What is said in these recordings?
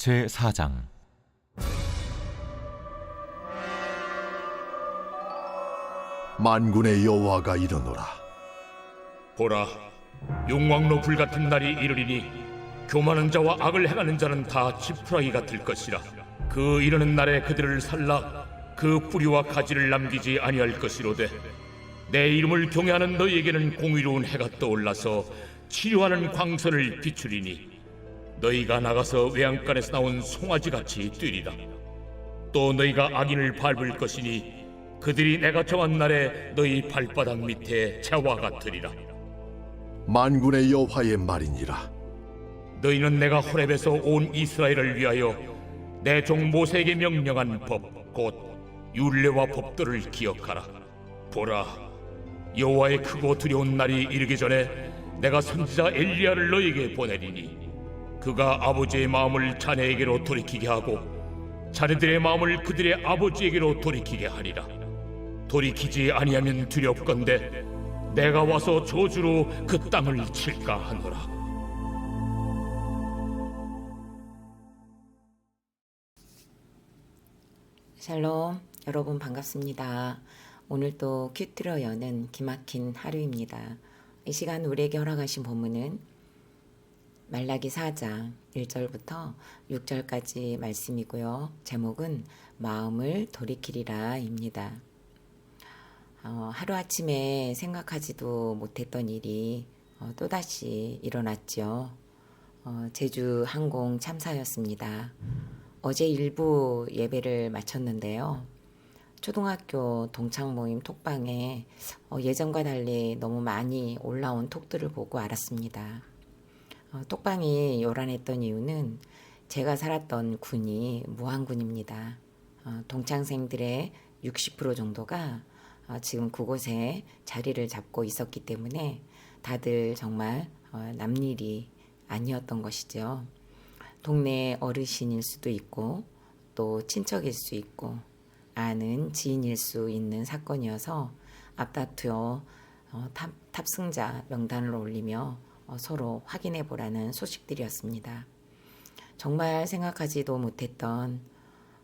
제 4장. 만군의 여호와가 이르노라. 보라, 용왕로 불 같은 날이 이르리니 교만한 자와 악을 행하는 자는 다 지푸라기가 될 것이라. 그 이르는 날에 그들을 살라. 그 뿌리와 가지를 남기지 아니할 것이로되 내 이름을 경외하는 너희에게는 공의로운 해가 떠올라서 치료하는 광선을 비추리니 너희가 나가서 외양간에서 나온 송아지 같이 뛰리라. 또 너희가 악인을 밟을 것이니 그들이 내가 정한 날에 너희 발바닥 밑에 재와 같으리라. 만군의 여호와의 말이니라 너희는 내가 호렙에서 온 이스라엘을 위하여 내 종 모세에게 명령한 법, 곧 율례와 법도를 기억하라. 보라, 여호와의 크고 두려운 날이 이르기 전에 내가 선지자 엘리야를 너희에게 보내리니 그가 아버지의 마음을 자네에게로 돌이키게 하고 자네들의 마음을 그들의 아버지에게로 돌이키게 하리라. 돌이키지 아니하면 두렵건대 내가 와서 저주로 그 땅을 칠까 하노라. 샬롬 여러분 반갑습니다. 오늘 또 큐트러 여는 기막힌 하루입니다. 이 시간 우리에게 허락하신 본문은 말라기 4장 1절부터 6절까지 말씀이고요. 제목은 마음을 돌이키리라입니다. 어, 하루아침에 생각하지도 못했던 일이 어, 또다시 일어났죠. 어, 제주 항공 참사였습니다. 어제 일부 예배를 마쳤는데요. 초등학교 동창 모임 톡방에 어, 예전과 달리 너무 많이 올라온 톡들을 보고 알았습니다. 어, 톡방이 요란했던 이유는 제가 살았던 군이 무안군입니다. 어, 동창생들의 60% 정도가 어, 지금 그곳에 자리를 잡고 있었기 때문에 다들 정말 어, 남일이 아니었던 것이죠. 동네 어르신일 수도 있고 또 친척일 수 있고 아는 지인일 수 있는 사건이어서 앞다투어 어, 탑, 탑승자 명단을 올리며 어, 서로 확인해 보라는 소식들이었습니다. 정말 생각하지도 못했던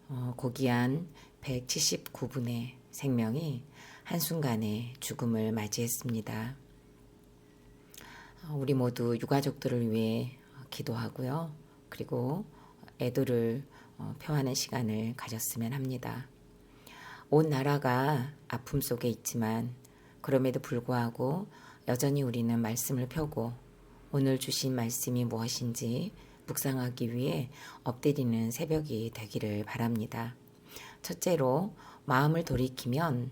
어, 고귀한 179분의 생명이 한순간에 죽음을 맞이했습니다. 어, 우리 모두 유가족들을 위해 기도하고요. 그리고 애도를 어, 표하는 시간을 가졌으면 합니다. 온 나라가 아픔 속에 있지만 그럼에도 불구하고 여전히 우리는 말씀을 펴고 오늘 주신 말씀이 무엇인지 묵상하기 위해 엎드리는 새벽이 되기를 바랍니다. 첫째로 마음을 돌이키면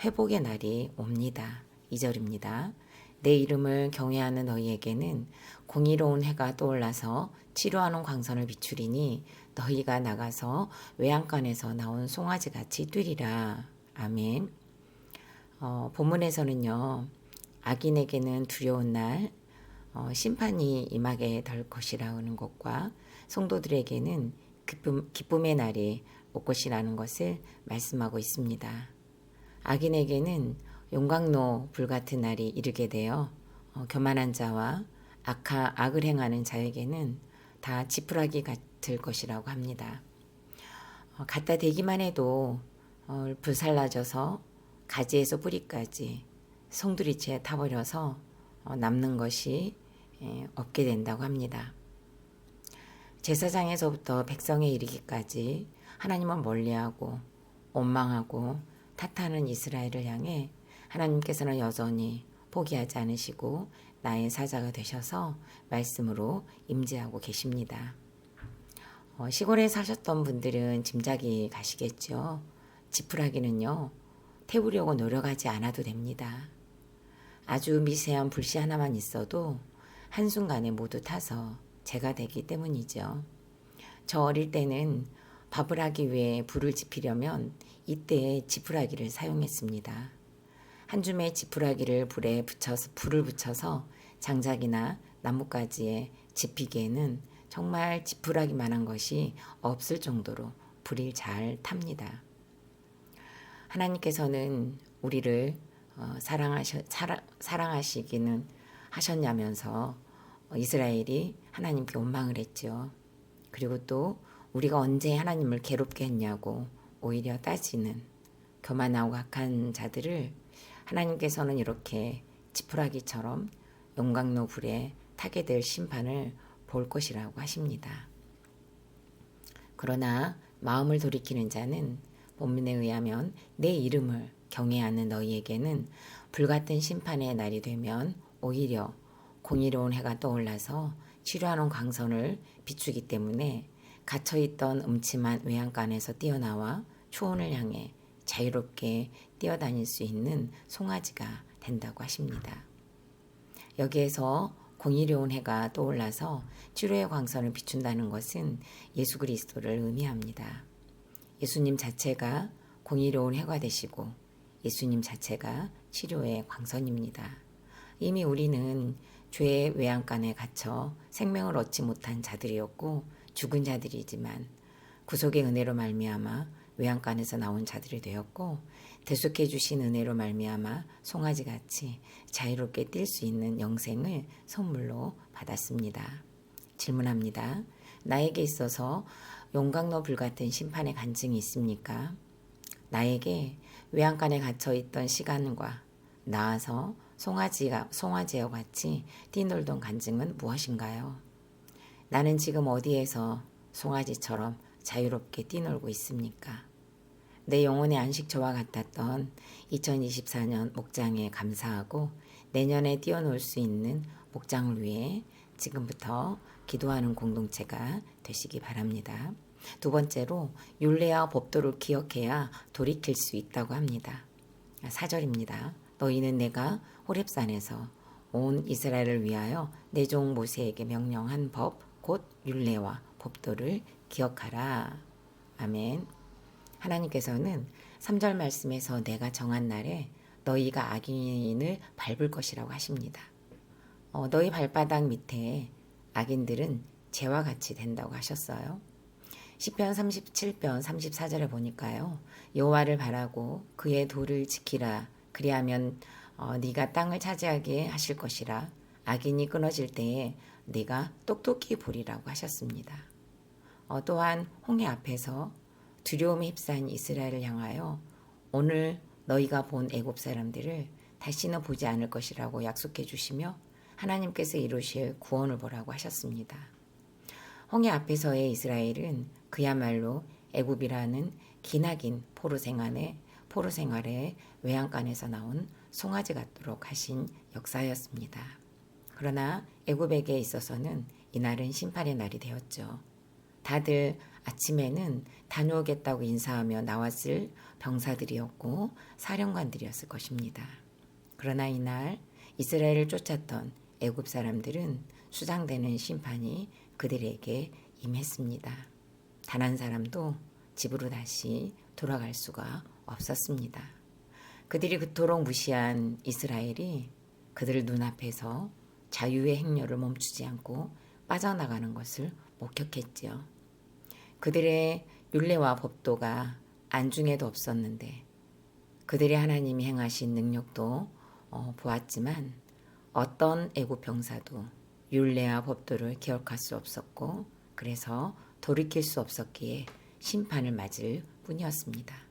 회복의 날이 옵니다. 2절입니다. 내 이름을 경외하는 너희에게는 공의로운 해가 떠올라서 치료하는 광선을 비추리니 너희가 나가서 외양간에서 나온 송아지 같이 뛰리라. 아멘. 어, 본문에서는요, 악인에게는 두려운 날, 어, 심판이 임하게 될 것이라는 것과 성도들에게는 기쁨, 기쁨의 날이 올 것이라는 것을 말씀하고 있습니다. 악인에게는 용광로 불 같은 날이 이르게 되어 어, 교만한 자와 악하, 악을 행하는 자에게는 다 지푸라기 같을 것이라고 합니다. 어, 갖다 대기만 해도 어, 불살라져서 가지에서 뿌리까지 송두리째 타버려서 어, 남는 것이 예, 없게 된다고 합니다. 제사장에서부터 백성에 이르기까지 하나님을 멀리하고 원망하고 탓하는 이스라엘을 향해 하나님께서는 여전히 포기하지 않으시고 나의 사자가 되셔서 말씀으로 임재하고 계십니다. 어, 시골에 사셨던 분들은 짐작이 가시겠죠. 지푸라기는요, 태우려고 노력하지 않아도 됩니다. 아주 미세한 불씨 하나만 있어도 한순간에 모두 타서 제가 되기 때문이죠. 저 어릴 때는 밥을 하기 위해 불을 지피려면 이때 지푸라기를 사용했습니다. 한 줌의 지푸라기를 불에 붙여서 불을 붙여서 장작이나 나뭇가지에 지피기에는 정말 지푸라기만한 것이 없을 정도로 불이 잘 탑니다. 하나님께서는 우리를 어, 사랑하셔, 사랑, 사랑하시기는 하셨냐면서 이스라엘이 하나님께 원망을 했죠. 그리고 또 우리가 언제 하나님을 괴롭게 했냐고 오히려 따지는 교만하고 악한 자들을 하나님께서는 이렇게 지푸라기처럼 용광로 불에 타게 될 심판을 볼 것이라고 하십니다. 그러나 마음을 돌이키는 자는 본문에 의하면 내 이름을 경외하는 너희에게는 불같은 심판의 날이 되면 오히려 공의로운 해가 떠올라서 치료하는 광선을 비추기 때문에 갇혀있던 음침한 외양간에서 뛰어나와 초원을 향해 자유롭게 뛰어다닐 수 있는 송아지가 된다고 하십니다. 여기에서 공의로운 해가 떠올라서 치료의 광선을 비춘다는 것은 예수 그리스도를 의미합니다. 예수님 자체가 공의로운 해가 되시고 예수님 자체가 치료의 광선입니다. 이미 우리는 죄의 외양간에 갇혀 생명을 얻지 못한 자들이었고 죽은 자들이지만 구속의 은혜로 말미암아 외양간에서 나온 자들이 되었고 대속해 주신 은혜로 말미암아 송아지 같이 자유롭게 뛸 수 있는 영생을 선물로 받았습니다. 질문합니다. 나에게 있어서 용광로 불 같은 심판의 간증이 있습니까? 나에게 외양간에 갇혀 있던 시간과 나와서 송아지가 송아지와 같이 뛰놀던 간증은 무엇인가요? 나는 지금 어디에서 송아지처럼 자유롭게 뛰놀고 있습니까? 내 영혼의 안식처와 같았던 2024년 목장에 감사하고 내년에 뛰어놀 수 있는 목장을 위해 지금부터 기도하는 공동체가 되시기 바랍니다. 두 번째로 율례와 법도를 기억해야 돌이킬 수 있다고 합니다. 4절입니다. 너희는 내가 호렙산에서 온 이스라엘을 위하여 내 종 모세에게 명령한 법 곧 율례와 법도를 기억하라. 아멘. 하나님께서는 3절 말씀에서 내가 정한 날에 너희가 악인을 밟을 것이라고 하십니다. 어, 너희 발바닥 밑에 악인들은 재와 같이 된다고 하셨어요. 시편 37편 34절에 보니까요. 여호와를 바라고 그의 도를 지키라. 그리하면 어, 네가 땅을 차지하게 하실 것이라. 악인이 끊어질 때에 네가 똑똑히 보리라고 하셨습니다. 어, 또한 홍해 앞에서 두려움에 휩싸인 이스라엘을 향하여 오늘 너희가 본 애굽 사람들을 다시는 보지 않을 것이라고 약속해 주시며 하나님께서 이루실 구원을 보라고 하셨습니다. 홍해 앞에서의 이스라엘은 그야말로 애굽이라는 기나긴 포로 생활에 포로 생활에 외양간에서 나온 송아지 같도록 하신 역사였습니다. 그러나 애굽에게 있어서는 이날은 심판의 날이 되었죠. 다들 아침에는 다녀오겠다고 인사하며 나왔을 병사들이었고 사령관들이었을 것입니다. 그러나 이날 이스라엘을 쫓았던 애굽 사람들은 수장되는 심판이 그들에게 임했습니다. 단 한 사람도 집으로 다시 돌아갈 수가 없었습니다. 그들이 그토록 무시한 이스라엘이 그들 눈앞에서 자유의 행렬을 멈추지 않고 빠져나가는 것을 목격했지요. 그들의 율례와 법도가 안중에도 없었는데 그들의 하나님이 행하신 능력도 어, 보았지만 어떤 애굽 병사도 율례와 법도를 기억할 수 없었고 그래서 돌이킬 수 없었기에 심판을 맞을 뿐이었습니다.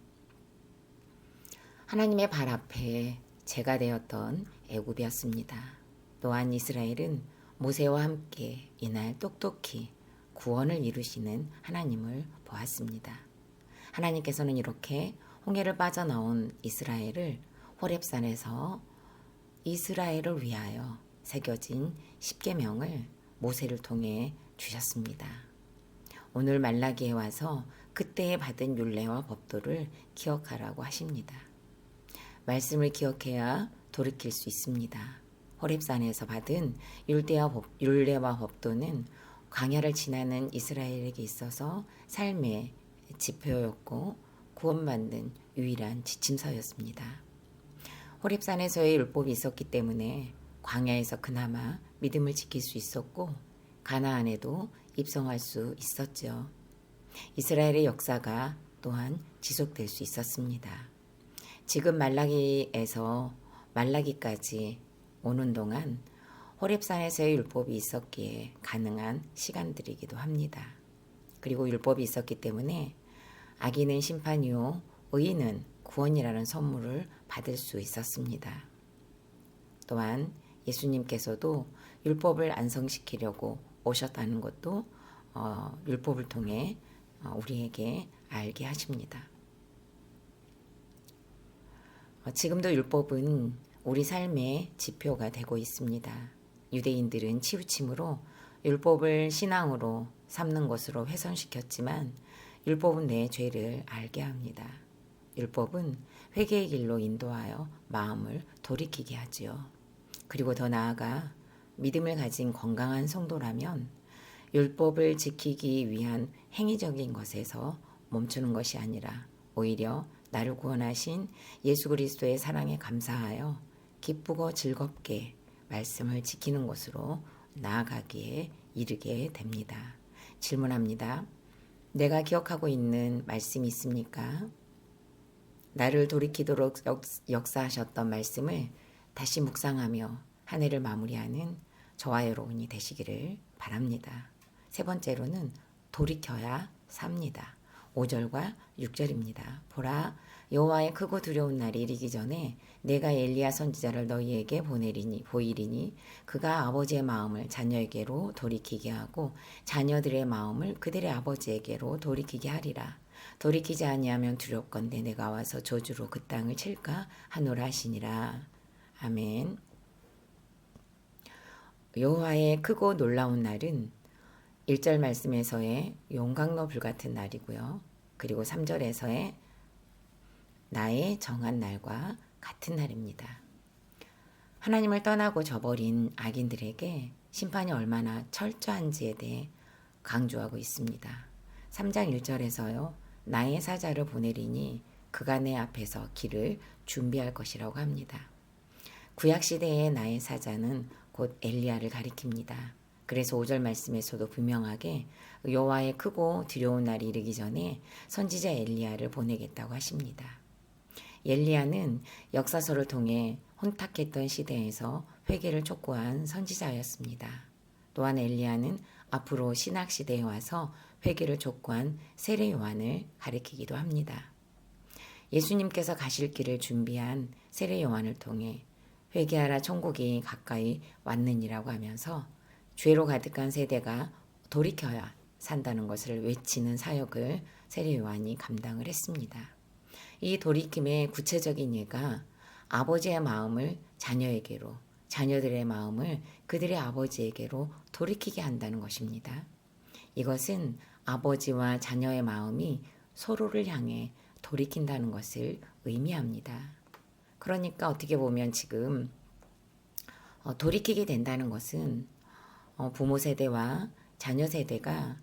하나님의 발 앞에 제가 되었던 애굽이었습니다. 또한 이스라엘은 모세와 함께 이날 똑똑히 구원을 이루시는 하나님을 보았습니다. 하나님께서는 이렇게 홍해를 빠져나온 이스라엘을 호렙산에서 이스라엘을 위하여 새겨진 십계명을 모세를 통해 주셨습니다. 오늘 말라기에 와서 그때에 받은 율례와 법도를 기억하라고 하십니다. 말씀을 기억해야 돌이킬 수 있습니다. 호렙산에서 받은 율대와 법, 율례와 법도는 광야를 지나는 이스라엘에게 있어서 삶의 지표였고 구원받는 유일한 지침서였습니다. 호렙산에서의 율법이 있었기 때문에 광야에서 그나마 믿음을 지킬 수 있었고 가나안에도 입성할 수 있었죠. 이스라엘의 역사가 또한 지속될 수 있었습니다. 지금 말라기에서 말라기까지 오는 동안 호렙산에서의 율법이 있었기에 가능한 시간들이기도 합니다. 그리고 율법이 있었기 때문에 악인은 심판이요 의인은 구원이라는 선물을 받을 수 있었습니다. 또한 예수님께서도 율법을 안성시키려고 오셨다는 것도 어, 율법을 통해 어, 우리에게 알게 하십니다. 어, 지금도 율법은 우리 삶의 지표가 되고 있습니다. 유대인들은 치우침으로 율법을 신앙으로 삼는 것으로 훼손시켰지만 율법은 내 죄를 알게 합니다. 율법은 회개의 길로 인도하여 마음을 돌이키게 하지요. 그리고 더 나아가 믿음을 가진 건강한 성도라면 율법을 지키기 위한 행위적인 것에서 멈추는 것이 아니라 오히려 나를 구원하신 예수 그리스도의 사랑에 감사하여 기쁘고 즐겁게 말씀을 지키는 것으로 나아가기에 이르게 됩니다. 질문합니다. 내가 기억하고 있는 말씀이 있습니까? 나를 돌이키도록 역- 역사하셨던 말씀을 다시 묵상하며 한 해를 마무리하는 저와 여러분이 되시기를 바랍니다. 세 번째로는 돌이켜야 삽니다. 5절과 6절입니다. 보라 여호와의 크고 두려운 날이 이르기 전에 내가 엘리야 선지자를 너희에게 보내리니 보이리니 그가 아버지의 마음을 자녀에게로 돌이키게 하고 자녀들의 마음을 그들의 아버지에게로 돌이키게 하리라. 돌이키지 아니하면 두렵건대 내가 와서 저주로 그 땅을 칠까 하노라 하시니라. 아멘. 여호와의 크고 놀라운 날은 1절 말씀에서의 용광로 불같은 날이고요. 그리고 3절에서의 나의 정한 날과 같은 날입니다. 하나님을 떠나고 저버린 악인들에게 심판이 얼마나 철저한지에 대해 강조하고 있습니다. 3장 1절에서요. 나의 사자를 보내리니 그가 내 앞에서 길을 준비할 것이라고 합니다. 구약 시대의 나의 사자는 곧 엘리야를 가리킵니다. 그래서 5절 말씀에서도 분명하게 여호와의 크고 두려운 날이 이르기 전에 선지자 엘리야를 보내겠다고 하십니다. 엘리야는 역사서를 통해 혼탁했던 시대에서 회개를 촉구한 선지자였습니다. 또한 엘리야는 앞으로 신학 시대에 와서 회개를 촉구한 세례 요한을 가리키기도 합니다. 예수님께서 가실 길을 준비한 세례 요한을 통해 회개하라 천국이 가까이 왔느니라고 하면서 죄로 가득한 세대가 돌이켜야 산다는 것을 외치는 사역을 세례 요한이 감당을 했습니다. 이 돌이킴의 구체적인 예가 아버지의 마음을 자녀에게로, 자녀들의 마음을 그들의 아버지에게로 돌이키게 한다는 것입니다. 이것은 아버지와 자녀의 마음이 서로를 향해 돌이킨다는 것을 의미합니다. 그러니까 어떻게 보면 지금 어, 돌이키게 된다는 것은 어, 부모 세대와 자녀 세대가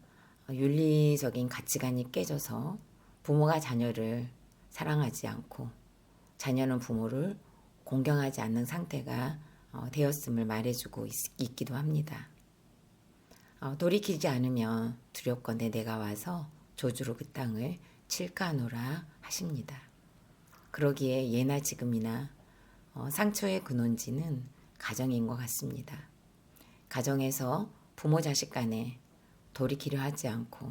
어, 윤리적인 가치관이 깨져서 부모가 자녀를 사랑하지 않고 자녀는 부모를 공경하지 않는 상태가 어, 되었음을 말해주고 있, 있기도 합니다. 어, 돌이키지 않으면 두렵건대 내가 와서 조주로 그 땅을 칠까노라 하십니다. 그러기에 예나 지금이나 어, 상처의 근원지는 가정인 것 같습니다. 가정에서 부모 자식 간에 돌이키려 하지 않고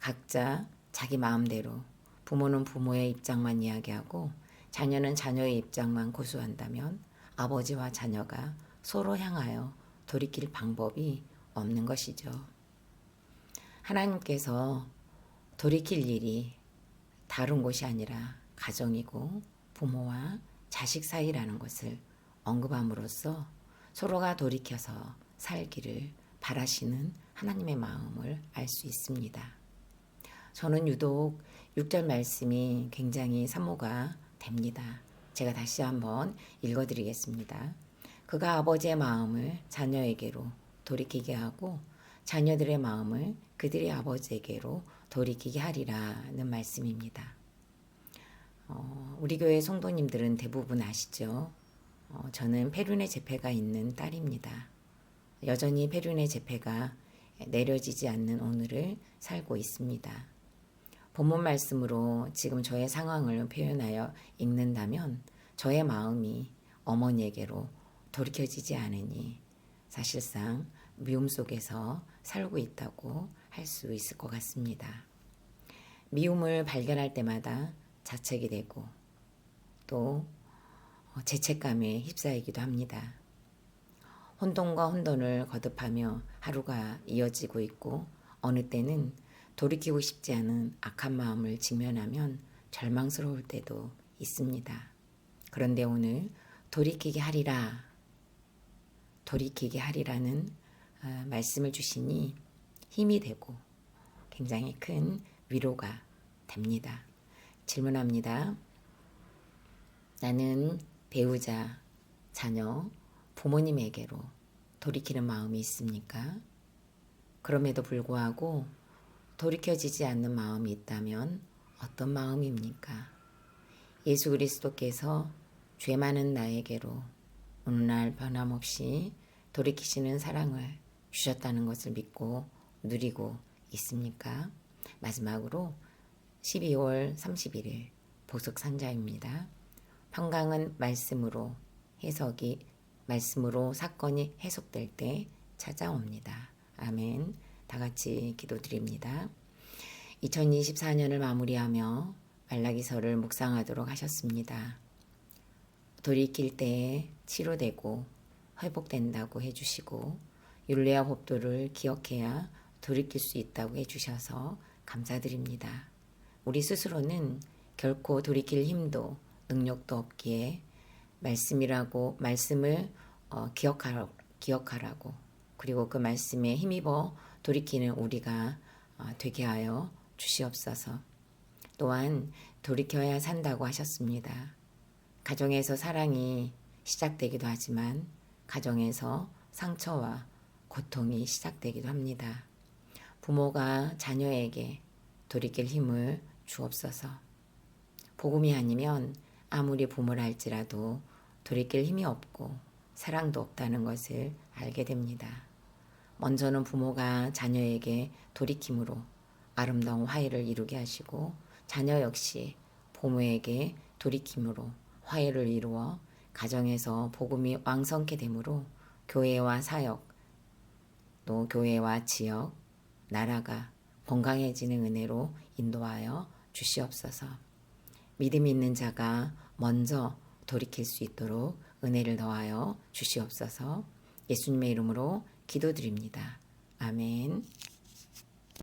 각자 자기 마음대로 부모는 부모의 입장만 이야기하고 자녀는 자녀의 입장만 고수한다면 아버지와 자녀가 서로 향하여 돌이킬 방법이 없는 것이죠. 하나님께서 돌이킬 일이 다른 곳이 아니라 가정이고 부모와 자식 사이라는 것을 언급함으로써 서로가 돌이켜서 살기를 바라시는 하나님의 마음을 알 수 있습니다. 저는 유독 6절 말씀이 굉장히 사모가 됩니다. 제가 다시 한번 읽어드리겠습니다. 그가 아버지의 마음을 자녀에게로 돌이키게 하고 자녀들의 마음을 그들의 아버지에게로 돌이키게 하리라는 말씀입니다. 어, 우리 교회 성도님들은 대부분 아시죠? 어, 저는 페륜의 재패가 있는 딸입니다. 여전히 페륜의 재패가 내려지지 않는 오늘을 살고 있습니다. 본문 말씀으로 지금 저의 상황을 표현하여 읽는다면 저의 마음이 어머니에게로 돌이켜지지 않으니 사실상 미움 속에서 살고 있다고 할할수 있을 것 같습니다. 미움을 발견할 때마다 자책이 되고 또 어, 죄책감에 휩싸이기도 합니다. 혼돈과 혼돈을 거듭하며 하루가 이어지고 있고 어느 때는 돌이키고 싶지 않은 악한 마음을 직면하면 절망스러울 때도 있습니다. 그런데 오늘 돌이키게 하리라 돌이키게 하리라는 아, 말씀을 주시니 힘이 되고 굉장히 큰 위로가 됩니다. 질문합니다. 나는 배우자, 자녀, 부모님에게로 돌이키는 마음이 있습니까? 그럼에도 불구하고 돌이켜지지 않는 마음이 있다면 어떤 마음입니까? 예수 그리스도께서 죄 많은 나에게로 오늘날 변함없이 돌이키시는 사랑을 주셨다는 것을 믿고 누리고 있습니까? 마지막으로 12월 31일 보석 상자입니다. 평강은 말씀으로 해석이 말씀으로 사건이 해석될 때 찾아옵니다. 아멘. 다 같이 기도드립니다. 2024년을 마무리하며 말라기서를 묵상하도록 하셨습니다. 돌이킬 때에 치료되고 회복된다고 해주시고 율례와 법도를 기억해야 돌이킬 수 있다고 해주셔서 감사드립니다. 우리 스스로는 결코 돌이킬 힘도 능력도 없기에 말씀이라고 말씀을 어, 기억하라, 기억하라고 그리고 그 말씀에 힘입어 돌이키는 우리가 어, 되게 하여 주시옵소서. 또한 돌이켜야 산다고 하셨습니다. 가정에서 사랑이 시작되기도 하지만 가정에서 상처와 고통이 시작되기도 합니다. 부모가 자녀에게 돌이킬 힘을 주옵소서. 복음이 아니면 아무리 부모라 할지라도 돌이킬 힘이 없고 사랑도 없다는 것을 알게 됩니다. 먼저는 부모가 자녀에게 돌이킴으로 아름다운 화해를 이루게 하시고 자녀 역시 부모에게 돌이킴으로 화해를 이루어 가정에서 복음이 왕성케 되므로 교회와 사역 또 교회와 지역 나라가 건강해지는 은혜로 인도하여 주시옵소서. 믿음 있는 자가 먼저 돌이킬 수 있도록 은혜를 더하여 주시옵소서. 예수님의 이름으로 기도드립니다. 아멘.